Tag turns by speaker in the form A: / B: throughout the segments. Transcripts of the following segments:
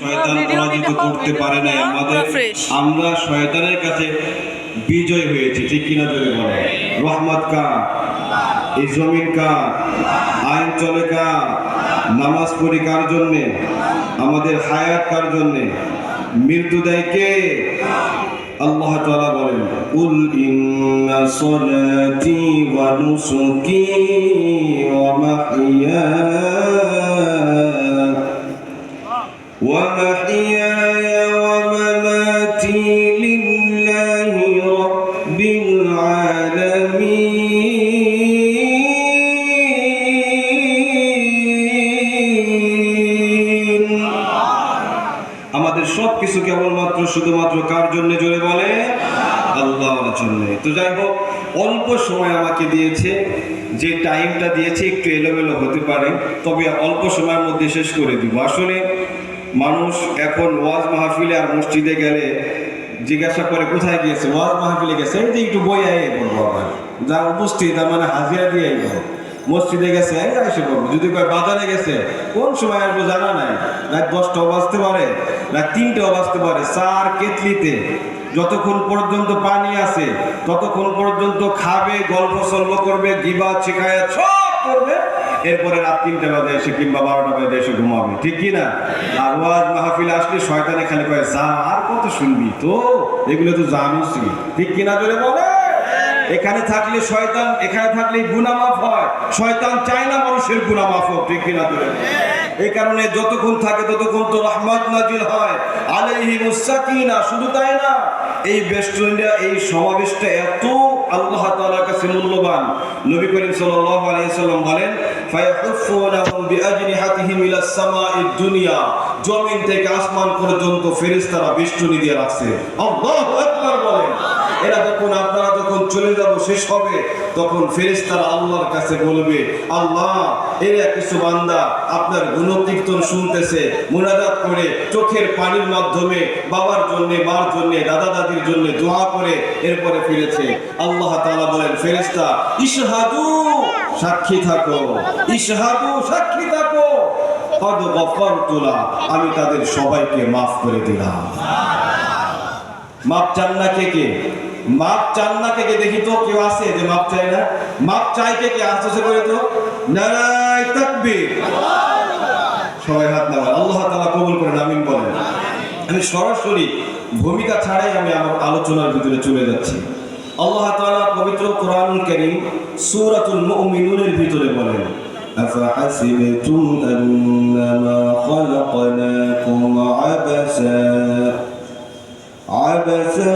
A: শয়তান পরাজিত করতে পারে না
B: ভিডিও
A: আমাদের আমরা শয়তানের কাছে বিজয় হয়েছি ঠিক কিনা জোরে বলো? রহমত এই জমিন আইন চলে নামাজ পড়ি কার জন্যে? আমাদের হায়াত কার জন্যে? মৃত্যু দেয় কে? আল্লাহ তাআলা বলেন উল ইন্না সলাতি ওয়া নুসুকি ওয়া মাহইয়া শুধুমাত্র কার জন্য জোরে বলে? আল্লাহর জন্য। তো যাই হোক, অল্প সময় আমাকে দিয়েছে, যে টাইমটা দিয়েছে একটু এলোমেলো হতে পারে, তবে অল্প সময়ের মধ্যে শেষ করে দিব। আসলে মানুষ এখন ওয়াজ মাহফিলে আর মসজিদে গেলে জিজ্ঞাসা করে, কোথায় গিয়েছে? ওয়াজ মাহফিলে গেছে। এই যে একটু বই আয় পড়ব আবার। যা উপস্থিত মানে হাজিরা দিয়ে আইব মসজিদে গেছে পড়ব যদি কয় বাজারে গেছে, কোন সময় আসব জানা নাই। রাত দশটাও বাজতে পারে, রাত তিনটাও বাজতে পারে। চার কেতলিতে যতক্ষণ পর্যন্ত পানি আছে, ততক্ষণ পর্যন্ত খাবে, গল্প সল্প করবে, গিবা শিখায় সব করবে। এরপরে রাত তিনটে বাজে এসে কিংবা বারোটা বাজে এসে ঘুমাবে। ঠিক কি না? আর ওয়াজ মাহফিল আসলে শয়তানে খালি কয়, যা, আর কত শুনবি তো? এগুলো তো জানুসই। ঠিক কিনা জোরে বলে এখানে থাকলে শয়তান, এখানে থাকলে গুনাহ মাফ হয়। শয়তান চায় না মানুষের গুনাহ মাফ হোক, ঠিক কিনা বলে? এই কারণে যতক্ষণ থাকে ততক্ষণ তো রহমত নাজিল হয়। আলাইহি মুসাকিনা শুধু তাই না, এই বেষ্টনীটা এই সমাবেশটা এত আল্লাহ তাআলার কাছে মূল্যবান। নবী করিম সাল্লাল্লাহু আলাইহি সাল্লাম বলেন ফায়াহুফুনাহুম বিআজনিহাতিহিম ইলাস সামাঈদ দুনিয়া। জমিন থেকে আসমান পর্যন্ত ফেরেশতারা বেষ্টনী দিয়ে রাখছে। আল্লাহু আকবার বলেন। এরা যখন আপনারা যখন চলে যাব, শেষ হবে, তখন ফেরেশতারা আল্লাহর কাছে বলবে, আল্লাহ, এরা কিছু বান্দা আপনার গুণকীর্তন শুনতেছে, মুনাজাত করে, চোখের পানির মাধ্যমে, বাবার জন্য, মার জন্য, দাদা দাদির জন্য দোয়া করে, এরপরে ফিরেছে। আল্লাহ তাআলা বলেন, ফেরেশতা, ইশহাদু, সাক্ষী থাকো, ইশহাদু, সাক্ষী থাকো। কদ গফরতুলা, আমি তাদের সবাইকে মাফ করে দিলাম। মাপ চান না কে কে? মাপ চান না কে কে দেখি তো কেউ আছে যে মাপ চায় না মাপ চাই কে কে আস্তে করে তো নারায় তাকবীর সবাই হাত নামান আল্লাহ তাআলা কবুল করেন আমিন বলেন আমি সরাসরি ভূমিকা ছাড়াই আমি আমার আলোচনার ভিতরে চলে যাচ্ছি আল্লাহ তাআলা পবিত্র কোরআনুল কারীম সূরাতুল মুমিনুনের ভিতরে বলেন أفحسبتم أنما خلقناكم عبثا عبثا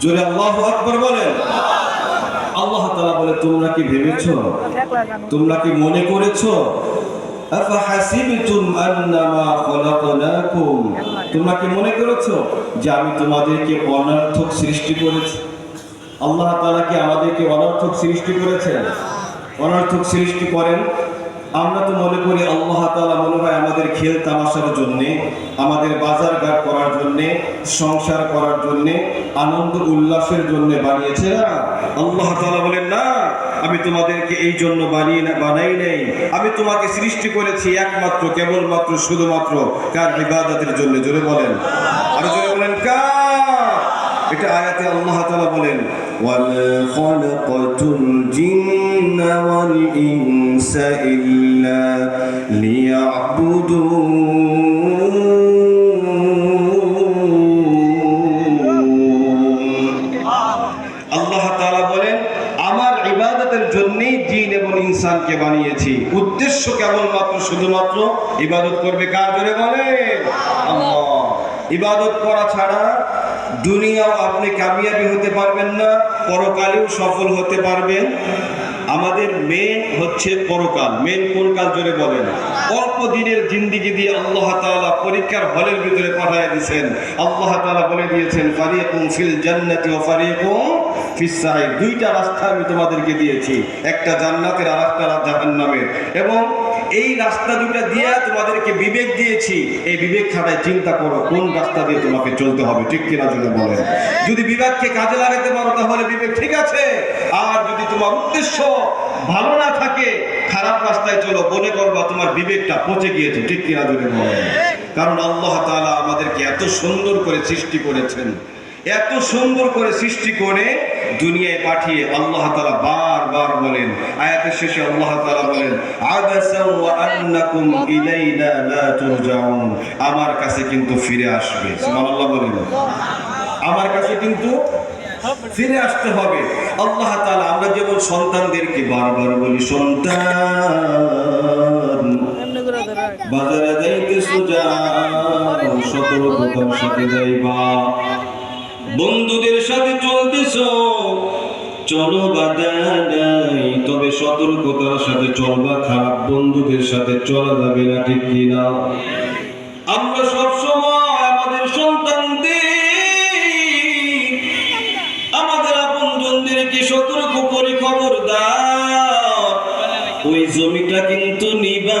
A: জোরে আল্লাহ আকবর বলেন। আল্লাহ তাআলা বলে, তোমরা কি ভেবেছো? তোমরা কি মনে করেছ? তোমরা কি মনে করেছ যে আমি তোমাদেরকে অনর্থক সৃষ্টি করেছি? আল্লাহ তাআলা কি আমাদেরকে অনর্থক সৃষ্টি করেছেন? অনর্থক সৃষ্টি করেন? আমরা তো মনে করি আল্লাহ তাআলা মনে হয় আমাদের খেল তামাশার জন্য, আমাদের বাজার ঘাট করার জন্য, সংসার করার জন্য, আনন্দ উল্লাসের জন্য বানিয়েছে না? আল্লাহ তাআলা বলেন, না, আমি তোমাদেরকে এই জন্য বানিয়ে না, বানাই নাই। আমি তোমাকে সৃষ্টি করেছি একমাত্র, কেবলমাত্র, শুধুমাত্র কার ইবাদতের জন্য? জোরে বলেন। আর জোরে বলেন, কার? এটা আয়াতে আল্লাহ তাআলা বলেন ওয়ামা খালাকাতুল জিন্না ওয়াল ইনসা ইল্লা লিয়াবুদুন আল্লাহ তাআলা বলেন, আমার ইবাদতের জন্যই জিন এবং ইনসানকে বানিয়েছি। উদ্দেশ্য কেবলমাত্র, শুধুমাত্র ইবাদত করবে কার জোরে বলে আল্লাহ। ইবাদত করা ছাড়া দুনিয়াও আপনি কামিয়াবি হতে পারবেন না, পরকালেও সফল হতে পারবেন। আমাদের মেন হচ্ছে পরকাল। মেন কোন কাল জোরে বলেন? অল্প দিনের জিন্দিগি দিয়ে আল্লাহ তাআলা পরীক্ষার হলের ভিতরে পাঠিয়ে দিয়েছেন। আল্লাহ তাআলা বলে দিয়েছেন, ফারিয়াকুম ফিল জান্নাতি ওয়া ফারিয়াকুম ফিস দুইটা রাস্তা আমি তোমাদেরকে দিয়েছি। একটা জান্নাতের আর একটা জাহান্নামের। এবং এই রাস্তা দুটা দিয়ে তোমাদেরকে বিবেক দিয়েছি। এই বিবেক খাতায় চিন্তা করো, কোন রাস্তা দিয়ে তোমাকে চলতে হবে? ঠিক কিনা যদি বলেন। যদি বিবেককে কাজে লাগাতে পারো, তাহলে বিবেক ঠিক আছে। আর যদি তোমার উদ্দেশ্য ভালো না থাকে, খারাপ রাস্তায় চলো, মনে করবা তোমার বিবেকটা পচে গিয়েছে, ঠিক কিনা যদি বলেন। কারণ আল্লাহ তালা আমাদেরকে এত সুন্দর করে সৃষ্টি করেছেন। এত সুন্দর করে সৃষ্টি করে দুনিয়ায় পাঠিয়ে আল্লাহ তাআলা বারবার বলেন, আয়াতের শেষে আল্লাহ তাআলা বলেন আমার কাছে কিন্তু ফিরে আসবে। সুবহানাল্লাহ বলেন। আমার কাছে কিন্তু ফিরে আসতে হবে। আল্লাহ তাআলা, আমরা যেমন সন্তানদেরকে বারবার বলি, সন্তান, বাজারে যাইতেছো যাও সতর্কতার সাথে যাইবা। বন্ধুদের সাথে চলতেছো চলো বাধা নাই, তবে সতর্কতার সাথে চলবা খারাপ বন্ধুদের সাথে চলা যাবে না, ঠিক কিনা? আমরা সব সময় আমাদের সন্তানদের, আমাদের সতর্ক করে খবর ওই জমিটা কিন্তু নিবা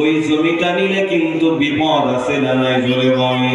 A: ওই জমিটা নিলে কিন্তু বিপদ আছে না নাই, জোরে বলে